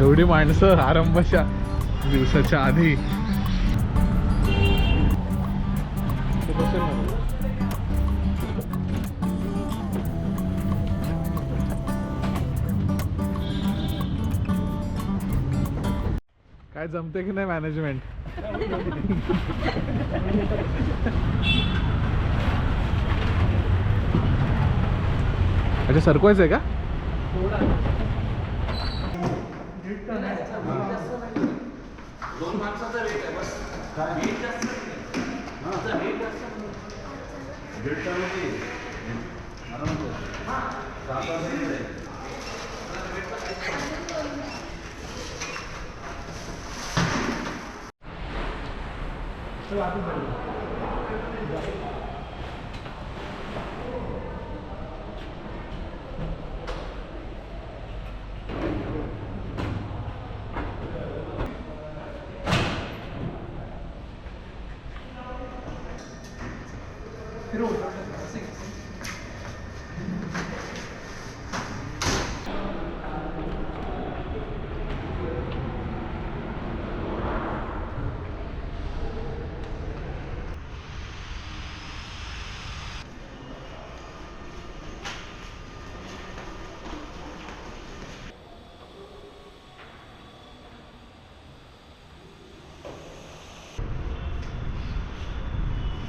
एवढी माणसं आरंभाच्या दिवसाच्या आधी. काय जमते की नाही मॅनेजमेंट अच्छा सरकवायचं आहे का? मीठ तर नाही दोन माणसाचा रेट आहे बस. काय? मीठ जास्त हां. रेट जास्त दीड आपण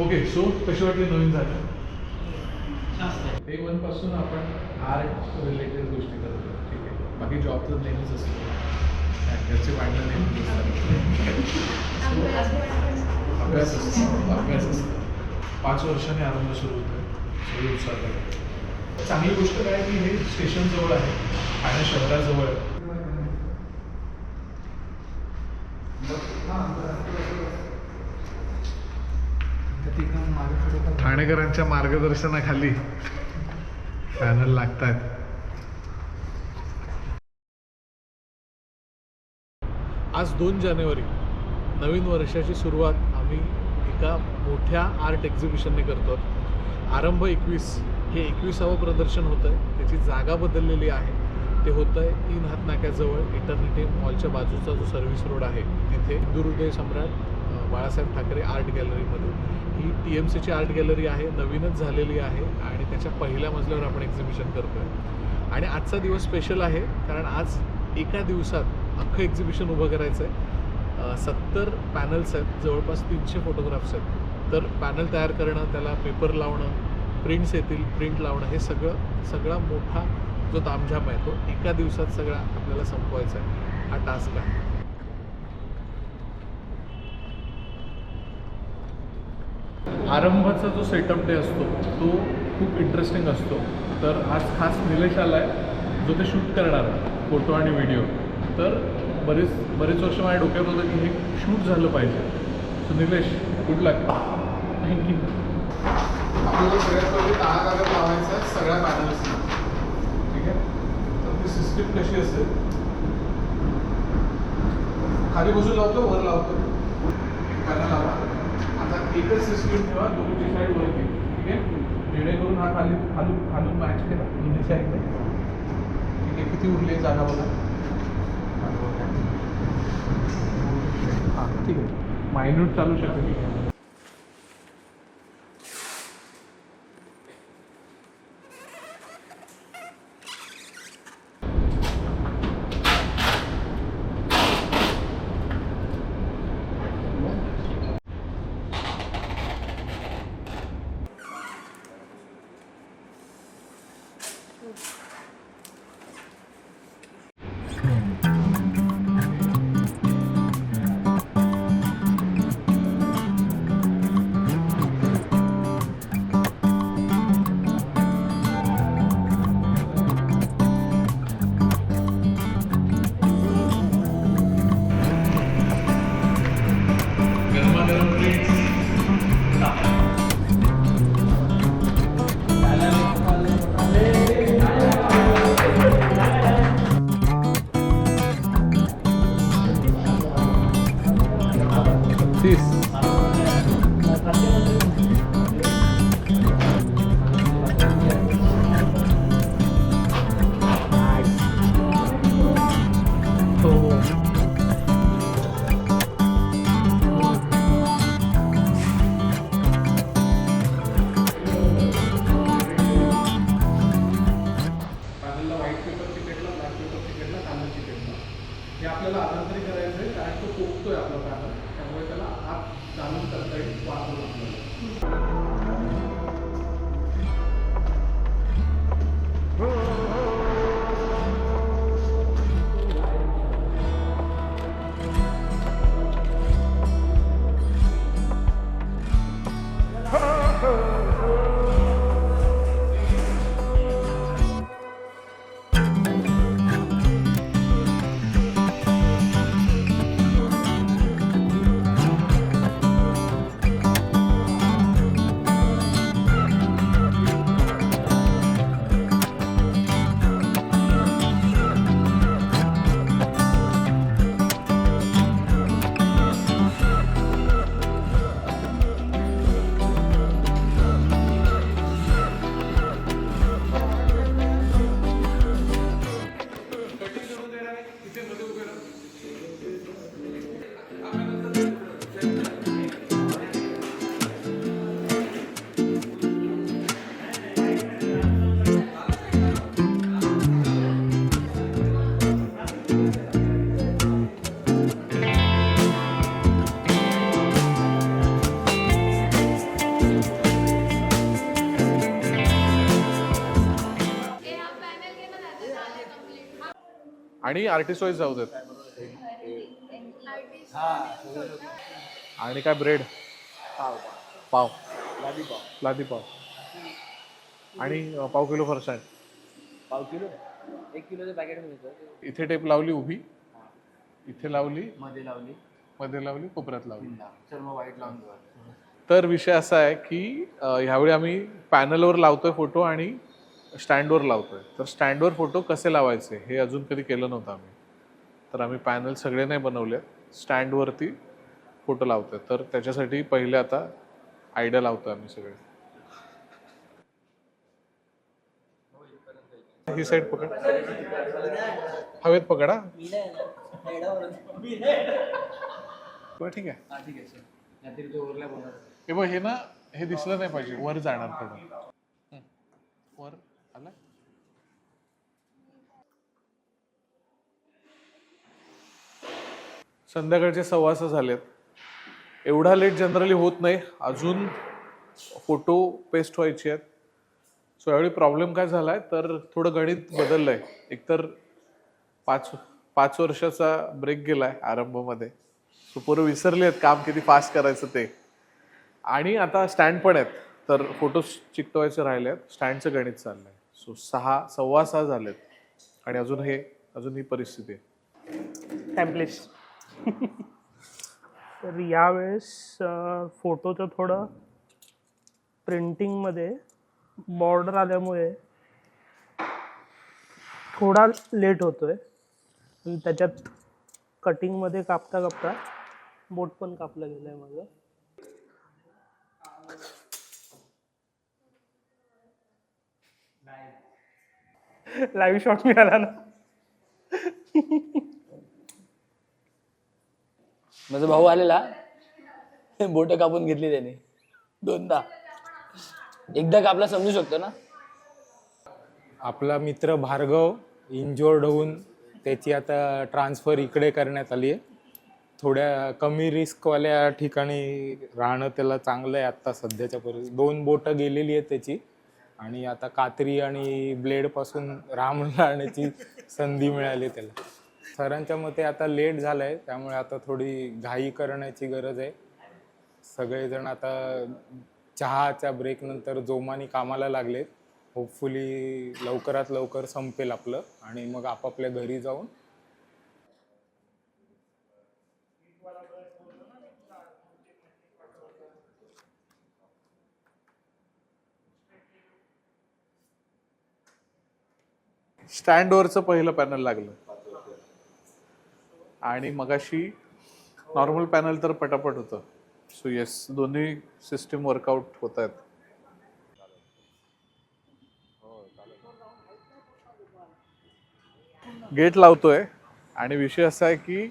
ओके सो कशी वाटली नवीन जागा डे वनपासून आपण आर्ट रिलेटेड गोष्टी करतो ठीक आहे? बाकी जॉब तर नेहमीच असतो. घरचे भांडणं नेहमीच असतात. अभ्यास असतो अभ्यास असतो. पाच वर्षांनी आरंभ सुरू होतो सगळे उत्साह. चांगली गोष्ट काय की हे स्टेशन जवळ आहे. ठाणे शहराजवळ आहे. ठाणेकरांच्या मार्गदर्शनाखाली पॅनल लागतात आज दोन जानेवारी नवीन वर्षाची सुरुवात आम्ही एका मोठ्या आर्ट एक्झिबिशनने करतो आरंभ एकवीस हे एकविसावं प्रदर्शन होतं आहे त्याची जागा बदललेली आहे. ते होतं आहे तीन हातनाक्याजवळ नाक्याजवळ मॉलच्या बाजूचा जो सर्व्हिस रोड आहे तिथे दुर्दय सम्राट बाळासाहेब ठाकरे आर्ट गॅलरीमध्ये ही टी एम सीची आर्ट गॅलरी आहे नवीनच झालेली आहे आणि त्याच्या पहिल्या मजल्यावर आपण एक्झिबिशन करतो आहे आणि आजचा दिवस स्पेशल आहे कारण आज एका दिवसात अख्खं एक्झिबिशन उभं करायचं आहे सत्तर पॅनल्स आहेत जवळपास तीनशे फोटोग्राफ्स आहेत. तर पॅनल तयार करणं त्याला पेपर लावणं प्रिंट्स येतील प्रिंट लावणं हे सगळं सगळा मोठा जो तामझाम आहे तो एका दिवसात सगळा आपल्याला संपवायचा आहे. हा टास्क आहे. आरंभाचा जो सेटअप डे असतो तो खूप इंटरेस्टिंग असतो. तर आज खास निलेश आला आहे जो ते शूट करणार फोटो आणि व्हिडिओ तर बरेच बरेच वर्ष माझ्या डोक्यात होतं की हे शूट झालं पाहिजे. So Nilesh good luck thank you आपल्याला सगळ्यात पहिले काळा कागद लावायचा सगळ्या पॅनल्स ठीक आहे? तर ती सिस्टीम कशी असेल? खाली बसून लावतो वर लावतो. पॅनल लावा. एकच सिस्टीम ठेवा दोन्ही साईड वरती ठीक आहे? जेणेकरून हा खाली खालून खालून मॅच केला दोन्ही साईडने ठीक आहे किती उरली आहे जागा बघा. हां ठीक आहे. मायन्यूट चालू शकते. गरमागरम आणि आर्टिस्ट वाईज जाऊ देत. आणि काय ब्रेड पाव. पाव लादी पाव आणि पाव किलो फरसाण पाव किलो? एक किलोचं पॅकेट इथे टेप लावली उभी. इथे लावली. मध्ये लावली. मध्ये लावली कोपऱ्यात लावली. चल मग वाईट लावून तर विषय असा आहे की ह्यावेळी आम्ही पॅनलवर लावतोय फोटो आणि स्टँडवर लावतोय. तर स्टँडवर फोटो कसे लावायचे हे अजून कधी केलं नव्हतं आम्ही. तर आम्ही पॅनल सगळे नाही बनवले. स्टँडवरती फोटो लावतोय. तर त्याच्यासाठी पहिले आता आयडिया लावतोय आम्ही सगळे. ही साईड पकड. हवेत पकडा ठीक आहे. हा आहे हे बघ हे ना हे दिसलं नाही पाहिजे. वर जाणार थोडं. वर. आलं संध्याकाळचे सव्वासं झालेत. एवढा लेट जनरली होत नाही. अजून फोटो पेस्ट व्हायचे आहेत. सो यावेळी प्रॉब्लेम काय झालाय? तर थोडं गणित बदललंय. एकतर पाच पाच वर्षाचा ब्रेक गेलाय आरंभमध्ये. सो पोरं विसरले आहेत काम किती फास्ट करायचं ते. आणि आता स्टँड पण आहेत. तर फोटो चिकटवायचे राहिले आहेत. स्टँडचं गणित चाललंय. सो सहा सव्वा सहा झालेत. आणि अजून हे अजून ही परिस्थिती आहे. टॅम्पलेट्स तर यावेळेस अं, फोटोचं थोडं प्रिंटिंगमध्ये बॉर्डर आल्यामुळे थोडा लेट होतोय. आणि त्याच्यात कटिंगमध्ये कापता कापता बोट पण कापलं गेलं आहे माझं. लाईव्ह शॉट मिळाला ना. माझा भाऊ आलेला. बोट कापून घेतली त्याने. दोनदा. एकदा कापला समजू शकतो ना? आपला मित्र भार्गव इंजोर्ड होऊन त्याची आता ट्रान्सफर इकडे करण्यात आली आहे. थोड्या कमी रिस्कवाल्या ठिकाणी राहणं त्याला चांगलं आहे आत्ता सध्याच्या परिस्थितीत दोन बोटं गेलेली आहेत त्याची. आणि आता कात्री आणि ब्लेडपासून राम राहण्याची संधी मिळाली त्याला. सरांच्या मते आता लेट झालं आहे त्यामुळे आता थोडी घाई करण्याची गरज आहे. सगळेजण आता चहाच्या ब्रेकनंतर जोमाने कामाला लागलेत. होपफुली लवकरात लवकर संपेल आपलं आणि मग आपापल्या घरी जाऊन स्टँडवरचं पहिलं पॅनल लागलं. आणि मगाशी नॉर्मल पॅनल तर पटापट होतं. सो येस दोन्ही सिस्टीम वर्कआउट होत आहेत गेट लावतोय. आणि विषय असा आहे की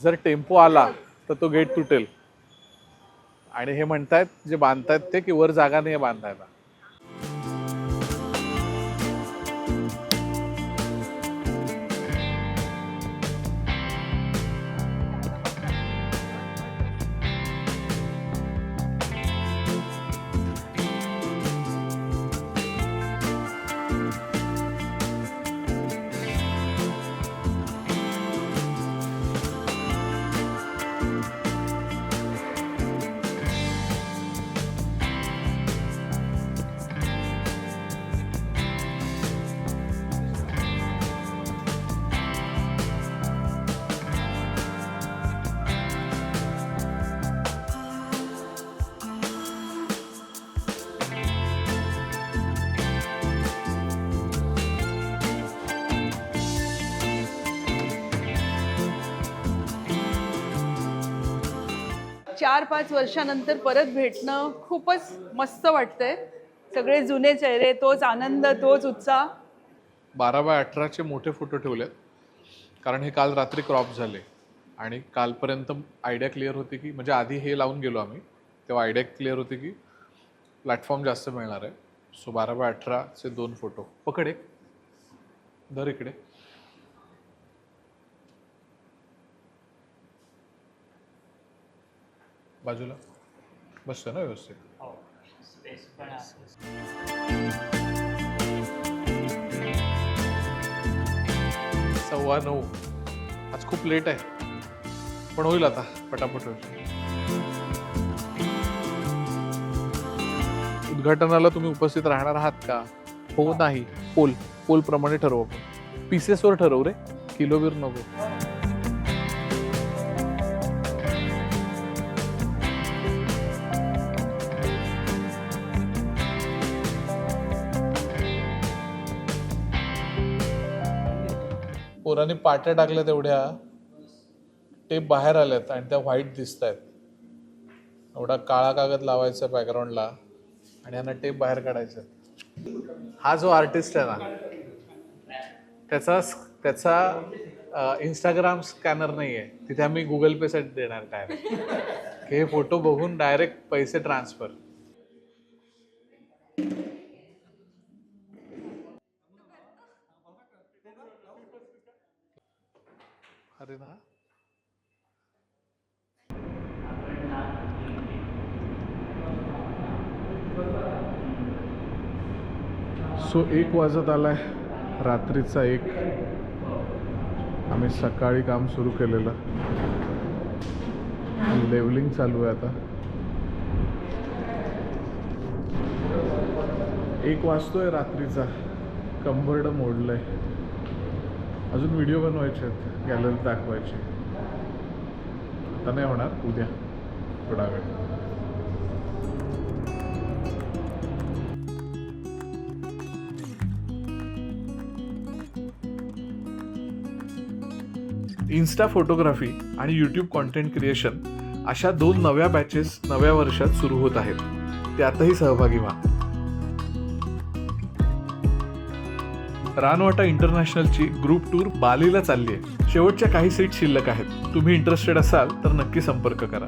जर टेम्पो आला तर तो गेट तुटेल. आणि हे म्हणतायत जे बांधतायत ते की वर जागा नाही बांधायला. चार पाच वर्षानंतर परत भेटणं खूपच मस्त वाटतंय. सगळे जुने चेहरे तोच आनंद तोच उत्साह. बारा बाय अठराचे मोठे फोटो ठेवलेत. कारण हे काल रात्री क्रॉप झाले. आणि कालपर्यंत आयडिया क्लिअर होती की म्हणजे आधी हे लावून गेलो आम्ही. तेव्हा आयडिया क्लिअर होती की प्लॅटफॉर्म जास्त मिळणार आहे. सो बारा बाय अठराचे दोन फोटो पकड एक. दर इकडे. बाजूला. बसतं ना व्यवस्थित. सव्वा सव्वा नऊ. आज खूप लेट आहे. पण होईल आता पटापट होईल. उद्घाटनाला तुम्ही उपस्थित राहणार आहात का? हो नाही. पोल. पोल प्रमाणे ठरवू आपण. पीसेसवर ठरवू रे. किलोवीर नको. पोराने पाट्या टाकल्या तेवढ्या टेप बाहेर आल्यात आणि त्या व्हाईट दिसत आहेत एवढा काळा कागद लावायचा बॅकग्राऊंडला आणि यांना टेप बाहेर काढायचा. हा जो आर्टिस्ट आहे ना त्याचा त्याचा इंस्टाग्राम स्कॅनर नाही आहे तिथे आम्ही गुगल पेसाठी देणार काय? हे फोटो बघून डायरेक्ट पैसे ट्रान्सफर अरे ना. सो एक वाजत आला आहे रात्रीचा एक. आम्ही सकाळी काम सुरू केलेलं. लेवलिंग चालू आहे आता. एक वाजतोय रात्रीचा. कंबर्ड मोडलंय. अजून व्हिडिओ बनवायचे आहेत गॅलरीत दाखवायचे. आता नाही होणार उद्या. थोडा वेळ. इन्स्टा फोटोग्राफी आणि यूट्यूब कॉन्टेंट क्रिएशन अशा दोन नव्या बॅचेस नव्या वर्षात सुरू होत आहेत. त्यातही सहभागी व्हा. रानवाटा इंटरनॅशनलची ग्रुप टूर बालीला चालली आहे. शेवटच्या काही सीट शिल्लक आहेत. तुम्ही इंटरेस्टेड असाल तर नक्की संपर्क करा.